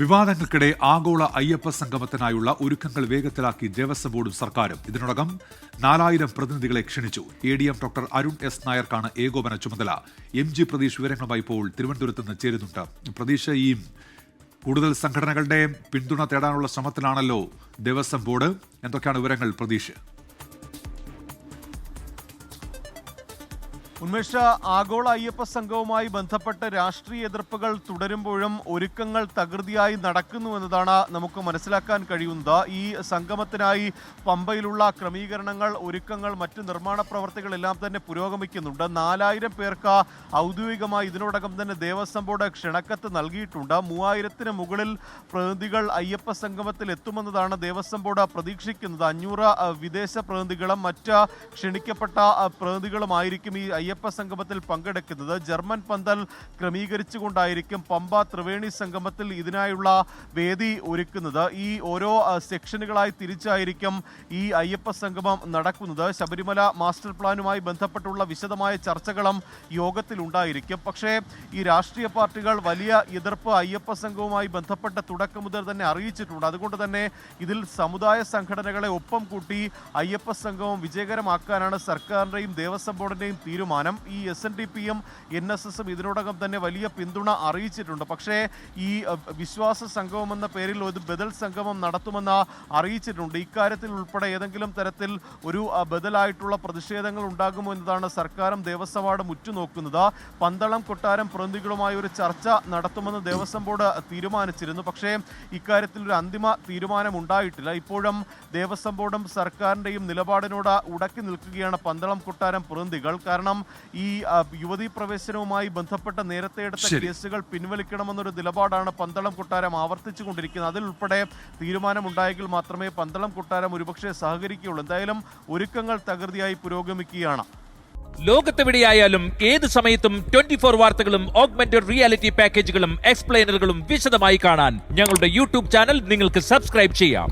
വിവാദങ്ങൾക്കിടെ ആഗോള അയ്യപ്പ സംഗമത്തിനായുള്ള ഒരുക്കങ്ങൾ വേഗത്തിലാക്കി ദേവസ്വം ബോർഡും സർക്കാരും. ഇതിനോടകം നാലായിരം പ്രതിനിധികളെ ക്ഷണിച്ചു. A D M doctor Arun S നായർക്കാണ് ഏകോപന ചുമതല. എം ജി പ്രതീഷ് വിവരങ്ങളുമായി ഇപ്പോൾ തിരുവനന്തപുരത്ത് നിന്ന് ചേരുന്നുണ്ട്. പ്രതീക്ഷ ഈ കൂടുതൽ സംഘടനകളുടെ പിന്തുണ തേടാനുള്ള ശ്രമത്തിലാണല്ലോ ദേവസ്വം ബോർഡ്. എന്തൊക്കെയാണ് വിവരങ്ങൾ പ്രതീക്ഷ ഉന്മേഷ ആഗോള അയ്യപ്പ സംഘവുമായി ബന്ധപ്പെട്ട രാഷ്ട്രീയ എതിർപ്പുകൾ തുടരുമ്പോഴും ഒരുക്കങ്ങൾ തകൃതിയായി നടക്കുന്നു എന്നതാണ് നമുക്ക് മനസ്സിലാക്കാൻ കഴിയുന്നത്. ഈ സംഗമത്തിനായി പമ്പയിലുള്ള ക്രമീകരണങ്ങൾ ഒരുക്കങ്ങൾ മറ്റ് നിർമ്മാണ പ്രവർത്തികളെല്ലാം തന്നെ പുരോഗമിക്കുന്നുണ്ട്. നാലായിരം പേർക്ക് ഔദ്യോഗികമായി ഇതിനോടകം തന്നെ ദേവസ്വം ബോർഡ് ക്ഷണക്കത്ത് നൽകിയിട്ടുണ്ട്. മൂവായിരത്തിന് മുകളിൽ പ്രതിനിധികൾ അയ്യപ്പ സംഗമത്തിൽ എത്തുമെന്നതാണ് ദേവസ്വം ബോർഡ് പ്രതീക്ഷിക്കുന്നത്. അഞ്ഞൂറ് വിദേശ പ്രതിനിധികളും മറ്റ് ക്ഷണിക്കപ്പെട്ട പ്രതിനിധികളുമായിരിക്കും ഈ അയ്യപ്പ സംഗമത്തിൽ പങ്കെടുക്കുന്നത്. ജർമ്മൻ പന്തൽ ക്രമീകരിച്ചുകൊണ്ടായിരിക്കും പമ്പ ത്രിവേണി സംഗമത്തിൽ ഇതിനായുള്ള വേദി ഒരുക്കുന്നത്. ഈ ഓരോ സെക്ഷനുകളായി തിരിച്ചായിരിക്കും ഈ അയ്യപ്പ സംഗമം നടക്കുന്നത്. ശബരിമല മാസ്റ്റർ പ്ലാനുമായി ബന്ധപ്പെട്ടുള്ള വിശദമായ ചർച്ചകളും യോഗത്തിൽ ഉണ്ടായിരിക്കും പക്ഷേ ഈ രാഷ്ട്രീയ പാർട്ടികൾ വലിയ എതിർപ്പ് അയ്യപ്പ സംഘവുമായി ബന്ധപ്പെട്ട തുടക്കം മുതൽ തന്നെ അറിയിച്ചിട്ടുണ്ട്. അതുകൊണ്ട് തന്നെ ഇതിൽ സമുദായ സംഘടനകളെ ഒപ്പം കൂട്ടി അയ്യപ്പ സംഘവും വിജയകരമാക്കാനാണ് സർക്കാരിന്റെയും ദേവസ്വം ബോർഡിന്റെയും തീരുമാനം. ഈ എസ് എൻ ഡി പിയും എൻ എസ് എസും ഇതിനോടകം തന്നെ വലിയ പിന്തുണ അറിയിച്ചിട്ടുണ്ട്. പക്ഷേ ഈ വിശ്വാസ സംഗമം എന്ന പേരിൽ ഒരു ബദൽ സംഗമം നടത്തുമെന്ന് അറിയിച്ചിട്ടുണ്ട്. ഇക്കാര്യത്തിൽ ഉൾപ്പെടെ ഏതെങ്കിലും തരത്തിൽ ഒരു ബദലായിട്ടുള്ള പ്രതിഷേധങ്ങൾ ഉണ്ടാകുമോ എന്നതാണ് സർക്കാരും ദേവസ്വം ബോർഡും ഉറ്റുനോക്കുന്നത്. പന്തളം കൊട്ടാരം പ്രതിനിധികളുമായി ഒരു ചർച്ച നടത്തുമെന്ന് ദേവസ്വം ബോർഡ് തീരുമാനിച്ചിരുന്നു. പക്ഷേ ഇക്കാര്യത്തിൽ ഒരു അന്തിമ തീരുമാനം ഉണ്ടായിട്ടില്ല. ഇപ്പോഴും ദേവസ്വം ബോർഡും സർക്കാരിന്റെയും നിലപാടിനോട് ഉടക്കി നിൽക്കുകയാണ് പന്തളം കൊട്ടാരം പ്രതിനിധികൾ. കാരണം ഈ യുവതീ പ്രവേശനവുമായി ബന്ധപ്പെട്ട നേരത്തെ എടുത്ത കേസുകൾ പിൻവലിക്കണമെന്നൊരു നിലപാടാണ് പന്തളം കൊട്ടാരം ആവർത്തിച്ചു കൊണ്ടിരിക്കുന്നത് അതിലുൾപ്പെടെ തീരുമാനമുണ്ടായെങ്കിൽ മാത്രമേ പന്തളം കൊട്ടാരം ഒരുപക്ഷെ സഹകരിക്കുകയുള്ളൂ. എന്തായാലും ഒരുക്കങ്ങൾ തകൃതിയായി പുരോഗമിക്കുകയാണ്. ലോകത്തെവിടെയായാലും ഏത് സമയത്തും ട്വന്റി ഫോർ വാർത്തകളും ഓഗ്മെന്റഡ് റിയാലിറ്റി പാക്കേജുകളും എക്സ്പ്ലെയിനറുകളും വിശദമായി കാണാൻ ഞങ്ങളുടെ യൂട്യൂബ് ചാനൽ നിങ്ങൾക്ക് സബ്സ്ക്രൈബ് ചെയ്യാം.